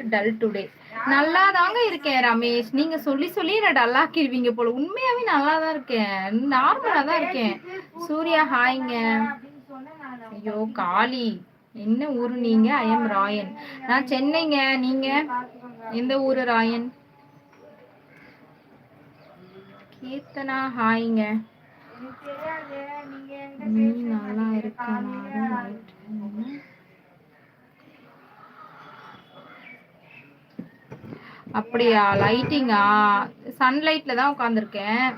R dull today நல்லா தாங்க இருக்கேன் ரமேஷ். நீங்க சொல்லி சொல்லி என்ன டல்லாக்கிடுவீங்க போல. உண்மையாவே நல்லா தான் இருக்கேன் நார்மலா தான் இருக்கேன். சூர்யா ஹாய்ங்க. ஐயோ காளி. என்ன ஊரு நீங்க? ஐ எம் ராயன் நான் சென்னைங்க. நீங்க? எந்த ஊரு ராயன் கீர்த்தனா ஹாய்ங்க. நீ நல்லா இருக்கனாலும் அப்படியா? லைட்டிங்கா சன்லைட்ல தான் உட்காந்துருக்கேன்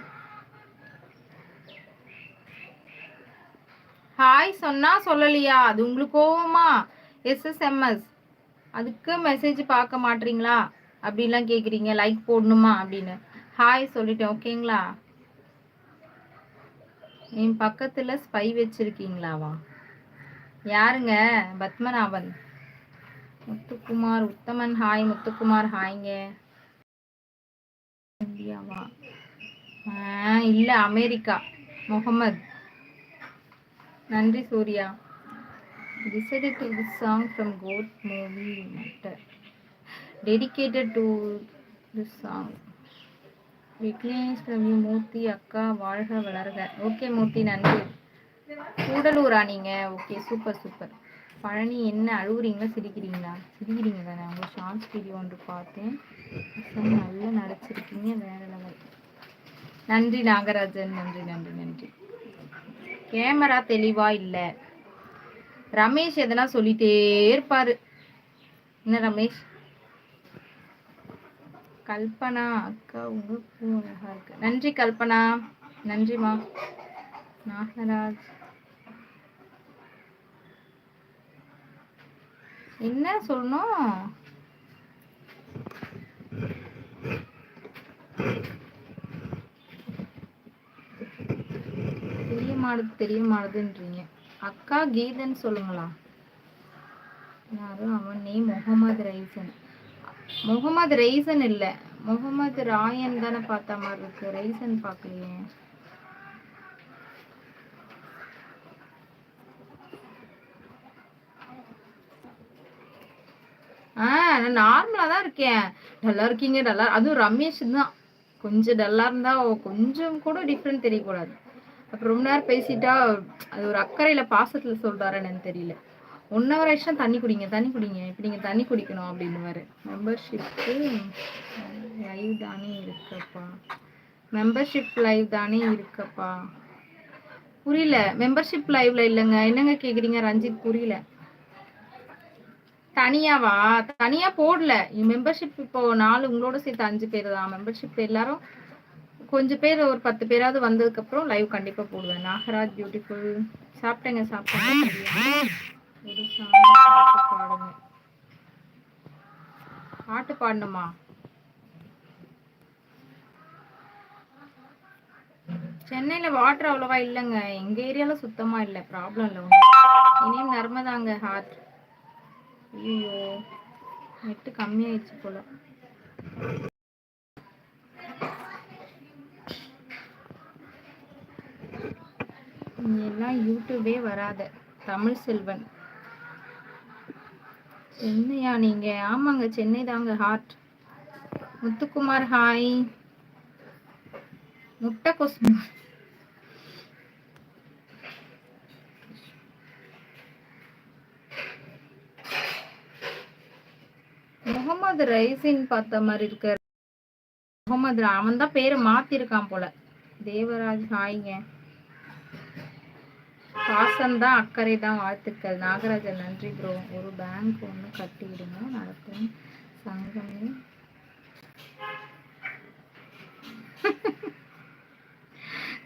ஹாய் சொன்னா சொல்லலையா? அது உங்களுக்கு கோவமா? எஸ்எஸ்எம்எஸ் அதுக்கு மெசேஜ் பார்க்க மாட்டீங்களா? அப்படின்லாம் கேக்குறீங்க. லைக் போடணுமா? அப்படின்னு. ஹாய் சொல்லிட்டேன். ஓகேங்களா? என் பக்கத்துல ஸ்பை வச்சிருக்கீங்களாவா? யாருங்க? பத்மநாபன். முத்துக்குமார் உத்தமன். ஹாய் முத்துக்குமார். ஹாய்ங்க இந்தியாவா? இல்ல அமெரிக்கா. முகமது. நன்றி Surya. Decided song from GOAT movie goat movie to dedicated song this song. Vignesh Ravi Murthy அக்கா வாழ்க வளர்க. ஓகே மூர்த்தி நன்றி. கூடலூரா நீங்க? ஓகே சூப்பர் சூப்பர் பழனி என்ன அழுகுறீங்களா சிரிக்கிறீங்களா? சிரிக்கிறீங்க தானே. உங்கள் ஷார்ட்ஸ் வீடியோ ஒன்று பார்த்தேன். நல்லா நடிச்சிருக்கீங்க வேற லெவல் நன்றி நாகராஜன் நன்றி நன்றி நன்றி. கேமரா தெளிவா இல்லை. ரமேஷ் எதனா சொல்லிட்டே இருப்பாரு. என்ன ரமேஷ்? கல்பனா அக்கா உங்க பூ அழகா இருக்கு. நன்றி கல்பனா. நன்றிமா நாகராஜ். என்ன சொல்லணும்? தெரிய மாடுது தெரிய மாடுதுன்றீங்க அக்கா கீதன் சொல்லுங்களா? யாரும் அவன் நீ முகமது ரைசன். முகமது ரைசன் இல்லை. முகமது ராயன் தானே பார்த்த மாதிரி இருக்கு. ரைசன் பார்க்கலையே. நான் நார்மலா தான் இருக்கேன். டல்லா இருக்கீங்க டல்லா அதுவும் ரமேஷ் தான். கொஞ்சம் டல்லா இருந்தா கொஞ்சம் கூட டிஃப்ரெண்ட் தெரியக்கூடாது. அப்புறம் ரொம்ப நேரம் பேசிட்டா அது ஒரு அக்கறையில பாசத்துல சொல்றாரு என்னன்னு தெரியல. ஒன் ஹவர் ஆயிடுச்சா தண்ணி குடிங்க தண்ணி குடிங்க. இப்படி நீங்கள் தண்ணி குடிக்கணும் அப்படின்னு மெம்பர்ஷிப்பு லைவ் தானே இருக்கப்பா. மெம்பர்ஷிப் லைவ் தானே இருக்கப்பா. புரியல. மெம்பர்ஷிப் லைவ்ல இல்லைங்க. என்னங்க கேட்குறீங்க ரஞ்சித்? புரியல. தனியாவா? தனியா போடல. மெம்பர்ஷிப் இப்போ நாலு உங்களோட சேர்த்து அஞ்சு பேர் தான். மெம்பர்ஷிப் எல்லாரும் கொஞ்சம் பேர் ஒரு பத்து பேராவது வந்ததுக்கு அப்புறம் லைவ் கண்டிப்பா போடுவேன். நாகராஜ் பியூட்டிஃபுல் சாப்பிட்டேங்க சாப்பிட்டேங்க. பாட்டு பாடுங்க. பாட்டு பாடணுமா? சென்னையில வாட்டர் அவ்வளவா இல்லைங்க. எங்க ஏரியால சுத்தமா இல்ல. ப்ராப்ளம் இல்லை. இனியும் நர்மதாங்க ஹார்ட் ஐயோ நெட்டு கம்மியாயிடுச்சு போல. எல்லாம் யூடியூபே வராத தமிழ் செல்வன். சென்னையா நீங்க? ஆமாங்க சென்னை தாங்க ஹார்ட் முத்துக்குமார் ஹாய் முட்டை கொசு முகமது ரைசின் பார்த்த மாதிரி இருக்க. முகமது அவன் தான் பேரை மாத்திருக்கான் போல. தேவராஜ் ஹாய்ங்க. பாசம் தான் அக்கறை தான் வாழ்த்துக்கள். நாகராஜன் நன்றி ப்ரோ ஒரு பேங்க் ஒன்று கட்டிடுங்க நடக்கும் சங்கமே.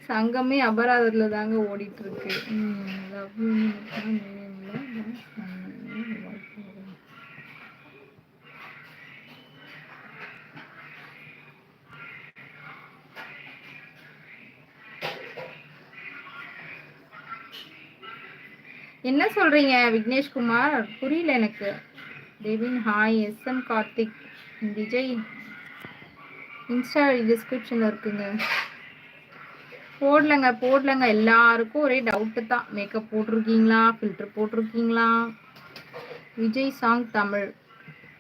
சங்கமே அபராதத்துல தாங்க ஓடிட்டு இருக்கு. என்ன சொல்றீங்க விக்னேஷ்குமார் புரியல எனக்கு. Devin hi S M Karthik Vijay. Insta டிஸ்கிரிப்ஷனில் இருக்குங்க. போடலங்க போடலங்க. எல்லாருக்கும் ஒரே டவுட்டு தான். மேக்கப் போட்டிருக்கீங்களா? ஃபில்டர் போட்டிருக்கீங்களா? விஜய் சாங் தமிழ்.